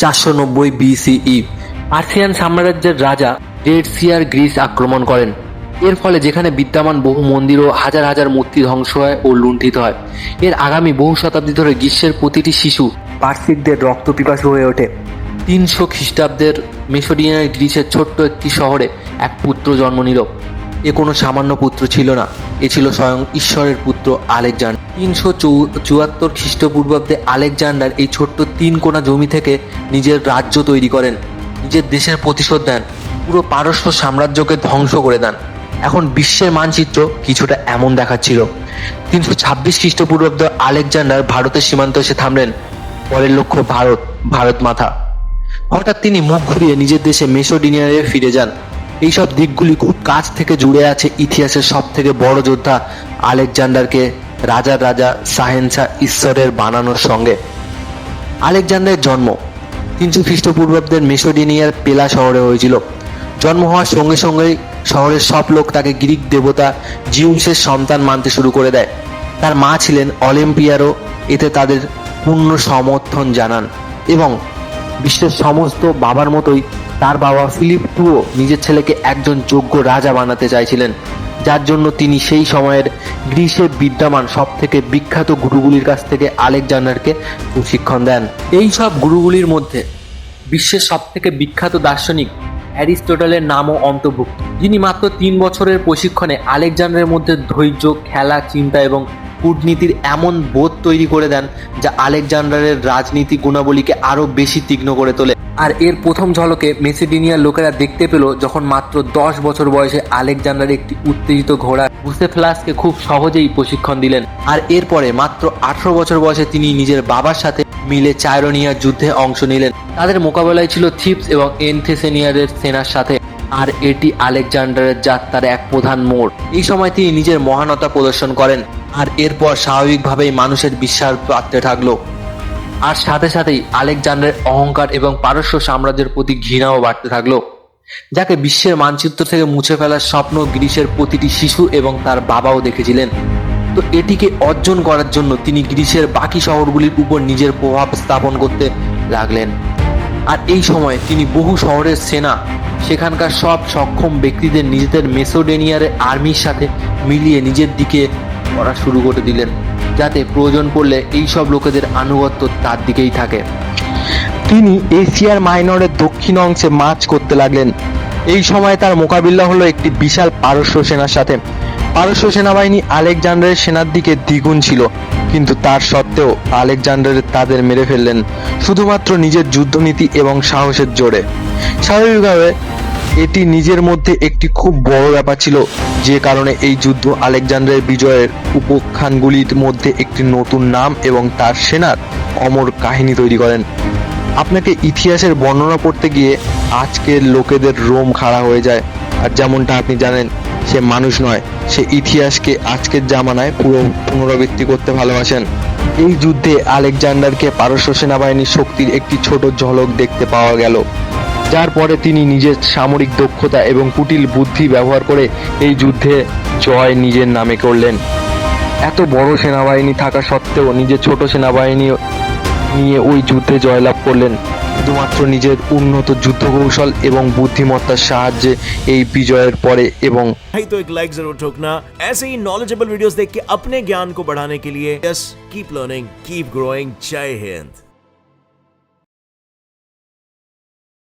চারশো নব্বই BCE Persian সাম্রাজ্যের রাজা রেড সিয়ার গ্রিস আক্রমণ করেন। এর ফলে যেখানে বিদ্যমান বহু মন্দির ও হাজার হাজার মূর্তি ধ্বংস হয় ও লুণ্ঠিত হয়। এর আগামী বহু শতাব্দী ধরে গ্রীষ্মের প্রতিটি শিশু পার্সিকদের রক্ত পিপাসু হয়ে ওঠে। তিনশো খ্রিস্টাব্দের মেসোডিয়ানের গ্রিসের ছোট্ট একটি শহরে এক পুত্র জন্ম নিল। এ কোনো সামান্য পুত্র ছিল না। এ ছিল স্বয়ং ঈশ্বরের পুত্র আলেকজান্ডার। তিনশো চুয়াত্তর খ্রিস্টপূর্বাব্দে আলেকজান্ডার এই ছোট্ট তিন কোণা জমি থেকে নিজের রাজ্য তৈরি করেন, নিজের দেশের প্রতিশোধ দেন পুরো পারস্য সাম্রাজ্যকে ধ্বংস করে দেন। এখন বিশ্বের মানচিত্র কিছুটা এমন দেখাচ্ছিল। তিনশো ছাব্বিশ খ্রিস্টপূর্বাব্দে আলেকজান্ডার ভারতের সীমান্ত এসে থামলেন, পরের লক্ষ্য ভারত ভারত মাথা হঠাৎ তিনি মুখ ঘুরিয়ে নিজের দেশে মেসোডিনিয়ারে ফিরে যান। এইসব দিকগুলি খুব কাছ থেকে জুড়ে আছে ইতিহাসের সব থেকে বড় যোদ্ধা আলেকজান্ডারকে রাজার রাজা সাহেনসা ঈশ্বরের বানানোর সঙ্গে। আলেকজান্ডারের জন্ম তিনশো খ্রিস্টপূর্বাব্দের মেসোডিনিয়ার পেলা শহরে হয়েছিল। জন্ম হওয়ার সঙ্গে সঙ্গেই শহরের সব লোক তাকে গ্রিক দেবতা জিউসের সন্তান মানতে শুরু করে দেয়। তার মা ছিলেন অলিম্পিয়ারও এতে তাদের পূর্ণ সমর্থন জানান এবং বিশ্বের সমস্ত বাবার মতোই তার বাবা ফিলিপ টুও নিজের ছেলেকে একজন যোগ্য রাজা বানাতে চাইছিলেন, যার জন্য তিনি সেই সময়ের গ্রিসে বিদ্যমান সব থেকে বিখ্যাত গুরুগুলির কাছ থেকে আলেকজান্ডারকে প্রশিক্ষণ দেন। এই সব গুরুগুলির মধ্যে বিশ্বের সব থেকে বিখ্যাত দার্শনিক অ্যারিস্টোটলের নামও অন্তর্ভুক্ত, যিনি মাত্র তিন বছরের প্রশিক্ষণে আলেকজান্ডারের মধ্যে ধৈর্য, খেলা, চিন্তা এবং কূটনীতির এমন বোধ তৈরি করে দেন যা আলেকজান্ডারের রাজনীতি গুণাবলীকে আরও বেশি তীক্ষ্ণ করে তোলে। আর এর প্রথম ঝলকে মেসিডিনিয়ার লোকেরা দেখতে পেল যখন মাত্র দশ বছর বয়সে আলেকজান্ডার একটি উত্তেজিত ঘোড়া বুসেফ্লাসকে খুব সহজেই প্রশিক্ষণ দিলেন। আর এরপরে মাত্র আঠারো বছর বয়সে তিনি নিজের বাবার সাথে মিলে চায়রোনিয়ার যুদ্ধে অংশ নিলেন। তাদের মোকাবেলায় ছিল থিপস এবং এনথেসেনিয়ারের সেনার সাথে। আর এটি আলেকজান্ডারের যাত্রার এক প্রধান মোড়। এই সময় তিনি নিজের মহানতা প্রদর্শন করেন আর এরপর স্বাভাবিকভাবেই মানুষের বিশ্বাস পাত্রে থাকল। আর সাথে সাথেই আলেকজান্ডারের অহংকার এবং পারস্য সাম্রাজ্যের প্রতি ঘৃণাও বাড়তে থাকল, যাকে বিশ্বের মানচিত্র থেকে মুছে ফেলার স্বপ্ন গ্রিসের প্রতিটি শিশু এবং তার বাবাও দেখেছিলেন। তো এটিকে অর্জন করার জন্য তিনি গ্রিসের বাকি শহরগুলির উপর নিজের প্রভাব স্থাপন করতে লাগলেন। আর এই সময় তিনি বহু শহরের সেনা, সেখানকার সব সক্ষম ব্যক্তিদের নিজেদের মেসোডেনিয়ারের আর্মির সাথে মিলিয়ে নিজের দিকে করা শুরু করে দিলেন, যাতে প্রয়োজন পড়লে এই সব লোকেদের আনুগত্য তার দিকেই থাকে। তিনি এশিয়ার মাইনরের দক্ষিণ অংশে মার্চ করতে লাগলেন। এই সময় তার মোকাবিলা হলো একটি বিশাল পারস্য সেনার সাথে। পারস্য সেনাবাহিনী আলেকজান্ডারের সেনার দিকে দ্বিগুণ ছিল, কিন্তু তার সত্ত্বেও আলেকজান্ডার তাদের মেরে ফেললেন শুধুমাত্র নিজের যুদ্ধনীতি এবং সাহসের জোরে। স্বাভাবিকভাবে, এটি নিজের মধ্যে একটি খুব বড় ব্যাপার ছিল, যে কারণে এই যুদ্ধ আলেকজান্ডারের বিজয়ের উপখ্যানগুলির মধ্যে একটি নতুন নাম এবং তার সেনার অমর কাহিনী তৈরি করেন। আপনাকে ইতিহাসের বর্ণনা পড়তে গিয়ে আজকের লোকেদের রোম খাড়া হয়ে যায়, আর যেমনটা আপনি জানেন সে মানুষ নয়, সে ইতিহাসকে আজকের জামানায় পুরো পুনরাবৃত্তি করতে ভালোবাসেন। এই যুদ্ধে আলেকজান্ডারকে পারস্য সেনাবাহিনীর শক্তির একটি ছোট ঝলক দেখতে পাওয়া গেল। যার পরে তিনি নিজের সামরিক দক্ষতা এবং কুটিল বুদ্ধি ব্যবহার করে এই যুদ্ধে জয় নিজের নামে করলেন। এত বড় সেনাবাহিনী থাকা সত্ত্বেও নিজের ছোট সেনাবাহিনী নিয়ে ওই যুদ্ধে জয়লাভ করলেন। শুধুমাত্র নিজের উন্নত যুদ্ধ কৌশল এবং বুদ্ধিমত্তার সাহায্যে এই বিজয়ের পরে এবং भाई तो एक लाइक जरूर ठोकना ऐसे ही नॉलेजेबल वीडियोस देख के अपने ज्ञान को बढ़ाने के लिए yes keep learning keep growing Jai Hind